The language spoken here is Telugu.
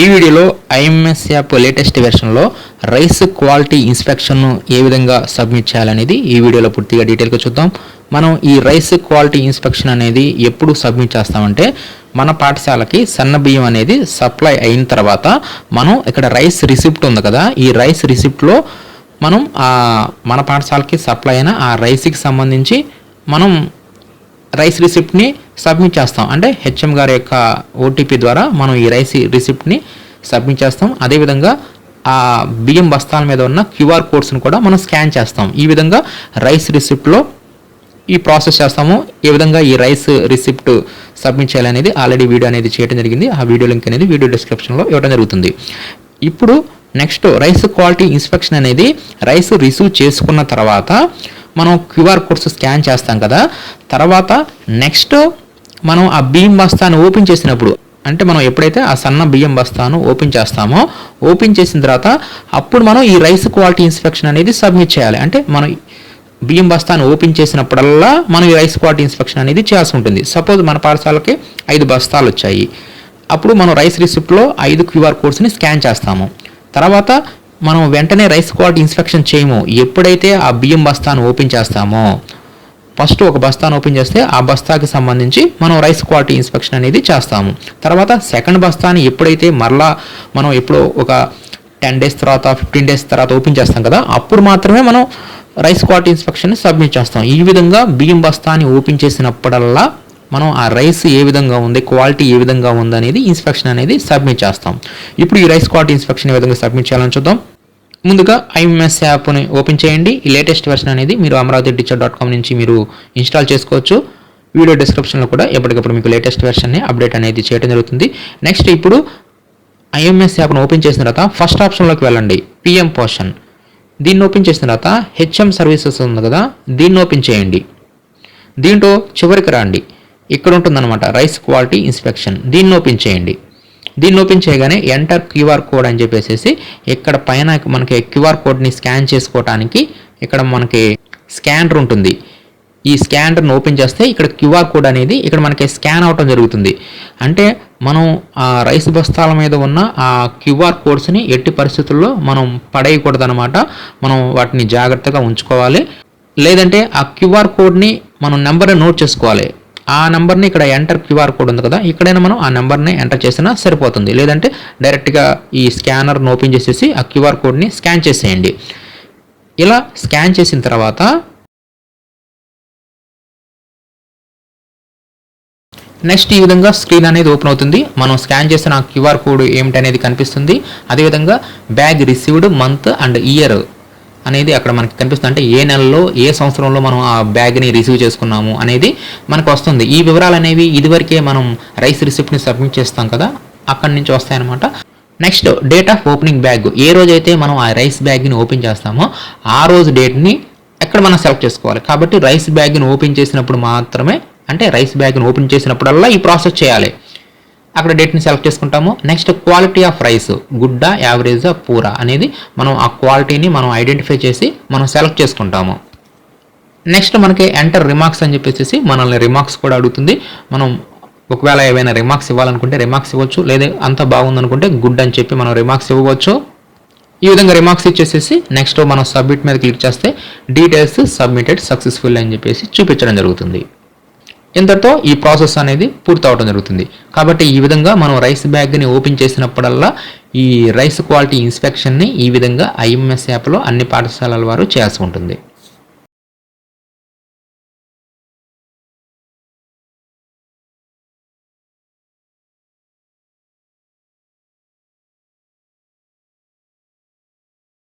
ఈ వీడియోలో ఐఎంఎస్ యాప్ లేటెస్ట్ వెర్షన్లో రైస్ క్వాలిటీ ఇన్స్పెక్షన్ను ఏ విధంగా సబ్మిట్ చేయాలనేది ఈ వీడియోలో పూర్తిగా డీటెయిల్గా చూద్దాం. మనం ఈ రైస్ క్వాలిటీ ఇన్స్పెక్షన్ అనేది ఎప్పుడు సబ్మిట్ చేస్తామంటే మన పాఠశాలకి సన్న బియ్యం అనేది సప్లై అయిన తర్వాత మనం ఇక్కడ రైస్ రిసిప్ట్ ఉంది కదా ఈ రైస్ రిసిప్ట్లో మనం మన పాఠశాలకి సప్లై అయిన ఆ రైస్కి సంబంధించి మనం రైస్ రిసిప్ట్ని సబ్మిట్ చేస్తాం. అంటే హెచ్ఎం గారి యొక్క ఓటీపీ ద్వారా మనం ఈ రైస్ రిసిప్ట్ని సబ్మిట్ చేస్తాం. అదేవిధంగా ఆ బియ్యం బస్తాల మీద ఉన్న క్యూఆర్ కోడ్స్ని కూడా మనం స్కాన్ చేస్తాం. ఈ విధంగా రైస్ రిసిప్ట్లో ఈ ప్రాసెస్ చేస్తాము. ఏ విధంగా ఈ రైస్ రిసిప్ట్ సబ్మిట్ చేయాలనేది ఆల్రెడీ వీడియో అనేది చేయడం జరిగింది. ఆ వీడియో లింక్ అనేది వీడియో డిస్క్రిప్షన్లో ఇవ్వడం జరుగుతుంది. ఇప్పుడు నెక్స్ట్ రైస్ క్వాలిటీ ఇన్స్పెక్షన్ అనేది రైస్ రిసీవ్ చేసుకున్న తర్వాత మనం క్యూఆర్ కోడ్స్ స్కాన్ చేస్తాం కదా తర్వాత నెక్స్ట్ మనం ఆ బియ్యం బస్తాను ఓపెన్ చేసినప్పుడు అంటే మనం ఎప్పుడైతే ఆ సన్న బియ్యం బస్తాను ఓపెన్ చేస్తామో ఓపెన్ చేసిన తర్వాత అప్పుడు మనం ఈ రైస్ క్వాలిటీ ఇన్స్పెక్షన్ అనేది సబ్మిట్ చేయాలి. అంటే మనం బియ్యం బస్తాను ఓపెన్ చేసినప్పుడల్లా మనం ఈ రైస్ క్వాలిటీ ఇన్స్పెక్షన్ అనేది చేయాల్సి ఉంటుంది. సపోజ్ మన పాఠశాలకి ఐదు బస్తాలు వచ్చాయి. అప్పుడు మనం రైస్ రిసిప్ట్లో ఐదు క్యూఆర్ కోడ్స్ని స్కాన్ చేస్తాము. తర్వాత మనం వెంటనే రైస్ క్వాలిటీ ఇన్స్పెక్షన్ చేయము. ఎప్పుడైతే ఆ బియ్యం బస్తాను ఓపెన్ చేస్తామో ఫస్ట్ ఒక బస్తాను ఓపెన్ చేస్తే ఆ బస్తాకి సంబంధించి మనం రైస్ క్వాలిటీ ఇన్స్పెక్షన్ అనేది చేస్తాము. తర్వాత సెకండ్ బస్తాని ఎప్పుడైతే మరలా మనం ఎప్పుడో ఒక టెన్ డేస్ తర్వాత ఫిఫ్టీన్ డేస్ తర్వాత ఓపెన్ చేస్తాం కదా అప్పుడు మాత్రమే మనం రైస్ క్వాలిటీ ఇన్స్పెక్షన్ సబ్మిట్ చేస్తాం. ఈ విధంగా బియ్యం బస్తాని ఓపెన్ చేసినప్పుడల్లా మనం ఆ రైస్ ఏ విధంగా ఉంది క్వాలిటీ ఏ విధంగా ఉంది అనేది ఇన్స్పెక్షన్ అనేది సబ్మిట్ చేస్తాం. ఇప్పుడు ఈ రైస్ క్వాలిటీ ఇన్స్పెక్షన్ ఏ విధంగా సబ్మిట్ చేయాలని చూద్దాం. ముందుగా ఐఎంఎస్ యాప్ని ఓపెన్ చేయండి. ఈ లేటెస్ట్ వెర్షన్ అనేది మీరు అమరావతి టీచర్ డాట్ కామ్ నుంచి మీరు ఇన్స్టాల్ చేసుకోవచ్చు. వీడియో డిస్క్రిప్షన్లో కూడా ఎప్పటికప్పుడు మీకు లేటెస్ట్ వెర్షన్ని అప్డేట్ అనేది చేయడం జరుగుతుంది. నెక్స్ట్ ఇప్పుడు ఐఎంఎస్ యాప్ను ఓపెన్ చేసిన తర్వాత ఫస్ట్ ఆప్షన్లోకి వెళ్ళండి. PM portion. దీన్ని ఓపెన్ చేసిన తర్వాత హెచ్ఎం సర్వీసెస్ ఉంది కదా దీన్ని ఓపెన్ చేయండి. దీంట్లో చివరికి రండి. ఇక్కడ ఉంటుందన్నమాట రైస్ క్వాలిటీ ఇన్స్పెక్షన్. దీన్ని ఓపెన్ చేయండి. దీన్ని ఓపెన్ చేయగానే ఎంటర్ క్యూఆర్ కోడ్ అని చెప్పేసి ఇక్కడ పైన మనకి క్యూఆర్ కోడ్ని స్కాన్ చేసుకోవడానికి ఇక్కడ మనకి స్కానర్ ఉంటుంది. ఈ స్కానర్ని ఓపెన్ చేస్తే ఇక్కడ క్యూఆర్ కోడ్ అనేది ఇక్కడ మనకి స్కాన్ అవటం జరుగుతుంది. అంటే మనం ఆ రైస్ బస్తాల మీద ఉన్న ఆ క్యూఆర్ కోడ్స్ని ఎట్టి పరిస్థితుల్లో మనం పడేయకూడదనమాట మనం వాటిని జాగ్రత్తగా ఉంచుకోవాలి. లేదంటే ఆ క్యూఆర్ కోడ్ని మనం నెంబర్ని నోట్ చేసుకోవాలి. ఆ నెంబర్ని ఇక్కడ ఎంటర్ క్యూఆర్ కోడ్ ఉంది కదా ఇక్కడైనా మనం ఆ నెంబర్ని ఎంటర్ చేసినా సరిపోతుంది. లేదంటే డైరెక్ట్గా ఈ స్కానర్ని ఓపెన్ చేసేసి ఆ క్యూఆర్ కోడ్ని స్కాన్ చేసేయండి. ఇలా స్కాన్ చేసిన తర్వాత నెక్స్ట్ ఈ విధంగా స్క్రీన్ అనేది ఓపెన్ అవుతుంది. మనం స్కాన్ చేసిన క్యూఆర్ కోడ్ ఏమిటి అనేది కనిపిస్తుంది. అదేవిధంగా bag received month and year అనేది అక్కడ మనకి కనిపిస్తుంది. అంటే ఏ నెలలో ఏ సంవత్సరంలో మనం ఆ బ్యాగ్ని రిసీవ్ చేసుకున్నాము అనేది మనకు వస్తుంది. ఈ వివరాలు అనేవి ఇదివరకే మనం రైస్ రిసిప్ట్ని సబ్మిట్ చేస్తాం కదా అక్కడి నుంచి వస్తాయన్నమాట. Next date of opening bag. ఏ రోజైతే మనం ఆ రైస్ బ్యాగ్ని ఓపెన్ చేస్తామో ఆ రోజు డేట్ని ఎక్కడ మనం సెలెక్ట్ చేసుకోవాలి. కాబట్టి రైస్ బ్యాగ్ని ఓపెన్ చేసినప్పుడు మాత్రమే అంటే రైస్ బ్యాగ్ని ఓపెన్ చేసినప్పుడల్లా ఈ ప్రాసెస్ చేయాలి. అక్కడ డేట్ని సెలెక్ట్ చేసుకుంటాము. Next quality of rice good average poor అనేది మనం ఆ క్వాలిటీని మనం ఐడెంటిఫై చేసి మనం సెలెక్ట్ చేసుకుంటాము. నెక్స్ట్ మనకి ఎంటర్ రిమార్క్స్ అని చెప్పేసి మనల్ని రిమార్క్స్ కూడా అడుగుతుంది. మనం ఒకవేళ ఏవైనా రిమార్క్స్ ఇవ్వాలనుకుంటే రిమార్క్స్ ఇవ్వచ్చు. లేదా అంత బాగుందనుకుంటే గుడ్ అని చెప్పి మనం రిమార్క్స్ ఇవ్వవచ్చు. ఈ విధంగా రిమార్క్స్ ఇచ్చేసేసి నెక్స్ట్ మనం సబ్మిట్ మీద క్లిక్ చేస్తే డీటెయిల్స్ సబ్మిటెడ్ సక్సెస్ఫుల్ అని చెప్పేసి చూపించడం జరుగుతుంది. ఇంతటితో ఈ ప్రాసెస్ అనేది పూర్తవడం జరుగుతుంది. కాబట్టి ఈ విధంగా మనం రైస్ బ్యాగ్ని ఓపెన్ చేసినప్పుడల్లా ఈ రైస్ క్వాలిటీ ఇన్స్పెక్షన్ని ఈ విధంగా ఐఎంఎస్ యాప్లో అన్ని పాఠశాలల వారు చేయాల్సి ఉంటుంది.